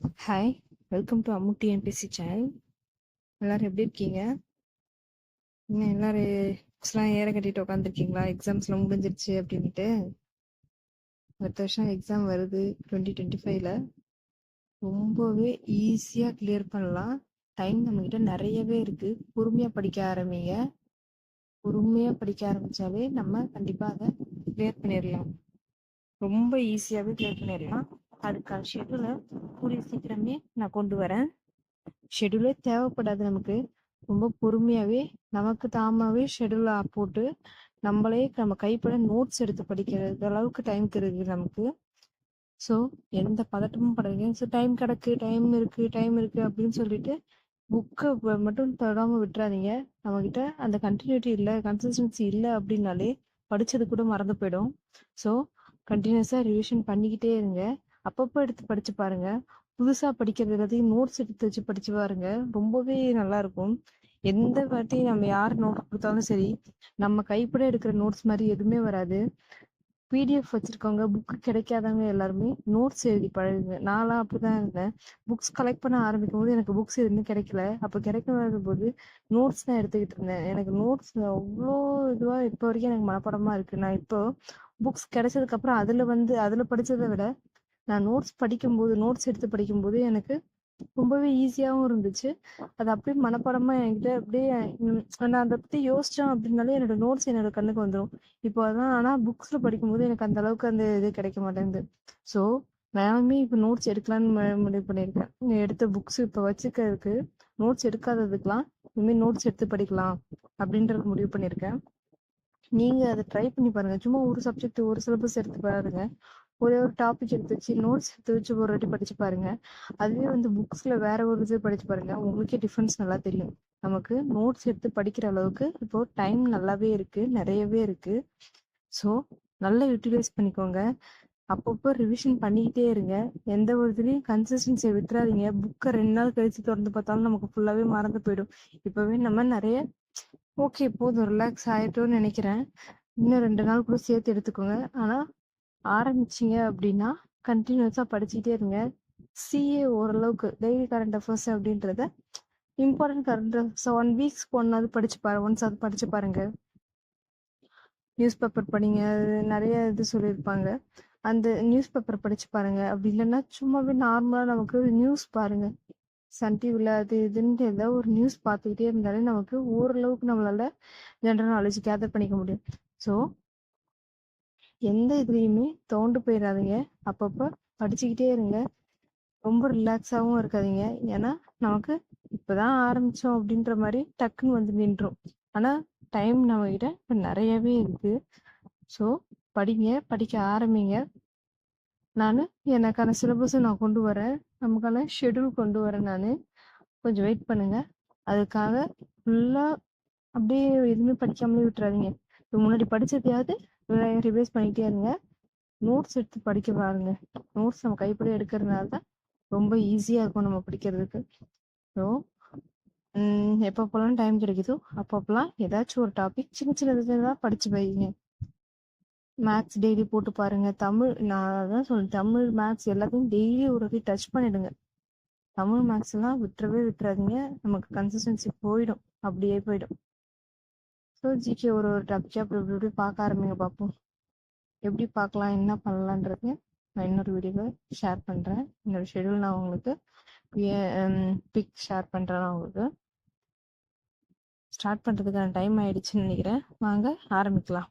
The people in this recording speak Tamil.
Hi welcome to Ammu TNPSC channel எல்லாரும் எப்படி இருக்கீங்க? இன்னும் எல்லாரும் புக்ஸ்லாம் ஏற கட்டிட்டு உட்காந்துருக்கீங்களா எக்ஸாம்ஸ்லாம் முடிஞ்சிருச்சு அப்படின்ட்டு அடுத்த வருஷம் எக்ஸாம் வருது டுவெண்ட்டி டுவெண்ட்டி ஃபைவ்ல ரொம்பவே ஈஸியாக கிளியர் பண்ணலாம். டைம் நம்மக்கிட்ட நிறையவே இருக்கு. பொறுமையாக படிக்க ஆரம்பிங்க. பொறுமையாக படிக்க ஆரம்பிச்சாலே நம்ம கண்டிப்பாக அதை கிளியர் பண்ணிடலாம் ரொம்ப ஈஸியாகவே கிளியர் பண்ணிடலாம் அதுக்கான ஷெட்யூலை கூடிய சீக்கிரமே நான் கொண்டு வரேன். ஷெட்யூலே தேவைப்படாது நமக்கு. ரொம்ப பொறுமையாகவே நமக்கு தாமாவே ஷெட்யூலை போட்டு நம்மளே நம்ம கைப்பட நோட்ஸ் எடுத்து படிக்கிறது அளவுக்கு டைம் இருக்குது நமக்கு. ஸோ எந்த பதட்டமும் படாதீங்க. ஸோ டைம் கிடக்கு டைம் இருக்கு டைம் இருக்கு அப்படின்னு சொல்லிட்டு புக்கை மட்டும் தொடாம விட்டுறாதீங்க. நம்மக்கிட்ட அந்த கண்டினியூட்டி இல்லை கன்சிஸ்டன்சி இல்லை அப்படின்னாலே படித்தது கூட மறந்து போயிடும். ஸோ கண்டினியூஸாக ரிவிஷன் பண்ணிக்கிட்டே இருங்க. அப்பப்போ எடுத்து படிச்சு பாருங்க. புதுசா படிக்கிறது எல்லாத்தையும் நோட்ஸ் எடுத்து வச்சு படிச்சு பாருங்க. ரொம்பவே நல்லா இருக்கும். எந்த வாட்டி நம்ம யார் நோட் கொடுத்தாலும் சரி நம்ம கைப்பட எடுக்கிற நோட்ஸ் மாதிரி எதுவுமே வராது. பிடிஎஃப் வச்சிருக்கவங்க புக் கிடைக்காதவங்க எல்லாருமே நோட்ஸ் எழுதி பழகுங்க. நான்லாம் அப்படிதான் இருந்தேன். புக்ஸ் கலெக்ட் பண்ண ஆரம்பிக்கும் போது எனக்கு புக்ஸ் எதுவுமே கிடைக்கல. அப்போ கிடைக்காத போது நோட்ஸ் தான் எடுத்துக்கிட்டு இருந்தேன். எனக்கு நோட்ஸ் அவ்வளோ இதுவா இப்போ வரைக்கும் எனக்கு மனப்படமா இருக்கு. நான் இப்போ புக்ஸ் கிடைச்சதுக்கு அப்புறம் அதுல வந்து அதுல படிச்சதை விட நான் நோட்ஸ் படிக்கும்போது நோட்ஸ் எடுத்து படிக்கும்போது எனக்கு ரொம்பவே ஈஸியாகவும் இருந்துச்சு. அது அப்படியே மனப்பாடமா என்கிட்ட அப்படியே நான் அதை பத்தி யோசிச்சேன் அப்படின்னாலே என்னோட நோட்ஸ் என்னோட கண்ணுக்கு வந்துடும் இப்போ அதான் ஆனால் புக்ஸ்ல படிக்கும்போது எனக்கு அந்த அளவுக்கு அந்த இது கிடைக்க மாட்டேங்குது. ஸோ நானுமே இப்போ நோட்ஸ் எடுக்கலான்னு முடிவு பண்ணியிருக்கேன். எடுத்த புக்ஸ் இப்போ வச்சுக்கிறதுக்கு நோட்ஸ் எடுக்காததுக்கெல்லாம் இனிமேல் நோட்ஸ் எடுத்து படிக்கலாம் அப்படின்றது முடிவு பண்ணியிருக்கேன். நீங்க அதை ட்ரை பண்ணி பாருங்க. சும்மா ஒரு சப்ஜெக்ட் ஒரு சிலபஸ் எடுத்து பாருங்க. ஒரே ஒரு டாபிக் எடுத்து வச்சு நோட்ஸ் எடுத்து வச்சு ஒரு வாட்டி படிச்சு பாருங்க. அதுவே வந்து புக்ஸ்ல வேற ஒரு இது படிச்சு பாருங்க. உங்களுக்கே டிஃபரன்ஸ் நல்லா தெரியும். நமக்கு நோட்ஸ் எடுத்து படிக்கிற அளவுக்கு இப்போ டைம் நல்லாவே இருக்கு நிறையவே இருக்கு. ஸோ நல்லா யூட்டிலைஸ் பண்ணிக்கோங்க. அப்பப்போ ரிவிஷன் பண்ணிக்கிட்டே இருங்க. எந்த ஒரு இதுலையும் கன்சிஸ்டன்சியை விட்டுறாதீங்க. புக்கை ரெண்டு நாள் கழிச்சு திறந்து பார்த்தாலும் நமக்கு ஃபுல்லாவே மறந்து போயிடும். இப்பவே நம்ம நிறைய ஓகே போதும் ரிலாக்ஸ் ஆயிட்டோம்னு நினைக்கிறேன். இன்னும் ரெண்டு நாள் கூட சேர்த்து எடுத்துக்கோங்க. ஆனால் ஆரம்பிச்சிங்க அப்படின்னா கண்டினியூஸாக படிச்சுட்டே இருங்க. சிஏ ஓரளவுக்கு டெய்லி கரண்ட் அஃபேர்ஸ் அப்படின்றத important current affairs one weeks ஒன்னாவது படிச்சு பாரு ஒன்ஸ் அது படிச்சு பாருங்க. நியூஸ் பேப்பர் படிங்க அது நிறைய இது சொல்லியிருப்பாங்க. அந்த நியூஸ் பேப்பர் படிச்சு பாருங்க. அப்படி இல்லைன்னா சும்மாவே நார்மலாக நமக்கு நியூஸ் பாருங்க. சன் டிவியில் அது இதுன்ட்டு ஏதாவது ஒரு நியூஸ் பார்த்துக்கிட்டே இருந்தாலே நமக்கு ஓரளவுக்கு நம்மளால ஜென்ரல் நாலேஜ் கேதர் பண்ணிக்க முடியும். ஸோ எந்த இதுலேயுமே தோண்டு போயிடாதீங்க அப்பப்போ படிச்சுக்கிட்டே இருங்க. ரொம்ப ரிலாக்ஸாகவும் இருக்காதீங்க. ஏன்னா நமக்கு இப்போதான் ஆரம்பித்தோம் அப்படின்ற மாதிரி டக்குன்னு வந்து நின்றோம் ஆனால் டைம் நம்மக்கிட்ட இப்போ நிறையவே இருக்குது ஸோ படிங்க படிக்க ஆரம்பிங்க. நான் எனக்கான சிலபஸும் நான் கொண்டு வரேன். நமக்கான ஷெட்யூல் கொண்டு வரேன் நான். கொஞ்சம் வெயிட் பண்ணுங்க. அதுக்காக ஃபுல்லாக அப்படியே எதுவுமே படிக்காமலே விட்டுறாதீங்க. இப்போ முன்னாடி படிச்சதையாவது ரிவைஸ் பண்ணிட்டே இருங்க. நோட்ஸ் எடுத்து படிக்க பாருங்க. நோட்ஸ் நம்ம கைப்படி எடுக்கிறதுனால தான் ரொம்ப ஈஸியாக இருக்கும் நம்ம படிக்கிறதுக்கு. ஸோ எப்பப்போலாம் டைம் கிடைக்குதோ. அப்பப்போலாம் ஏதாச்சும் ஒரு டாபிக் சின்ன சின்னதுல படிச்சு வைங்க. மேத்ஸ் டெய்லி போட்டு பாருங்க. தமிழ் நான் அதான் சொல்றேன். தமிழ் மேத்ஸ் எல்லாத்தையும் டெய்லி ஒரு வாட்டி டச் பண்ணிடுங்க. தமிழ் மேக்ஸ்லாம் எல்லாம் விட்டுறவே விட்டுறாதீங்க. நமக்கு கன்சிஸ்டன்சி போயிடும். அப்படியே போயிடும். ஸோ ஜிகே ஒரு ஒரு டாபிக்கா அப்படி இப்படி இப்படி பார்க்க ஆரம்பிங்க பார்ப்போம் எப்படி பார்க்கலாம் என்ன பண்ணலான்றது நான் இன்னொரு வீடியோவை ஷேர் பண்ணுறேன் என்னோடய ஷெடியூல் நான் உங்களுக்கு பிக் ஷேர் பண்ணுறேன் நான் உங்களுக்கு. ஸ்டார்ட் பண்ணுறதுக்கான டைம் ஆயிடுச்சுன்னு நினைக்கிறேன். வாங்க ஆரம்பிக்கலாம்.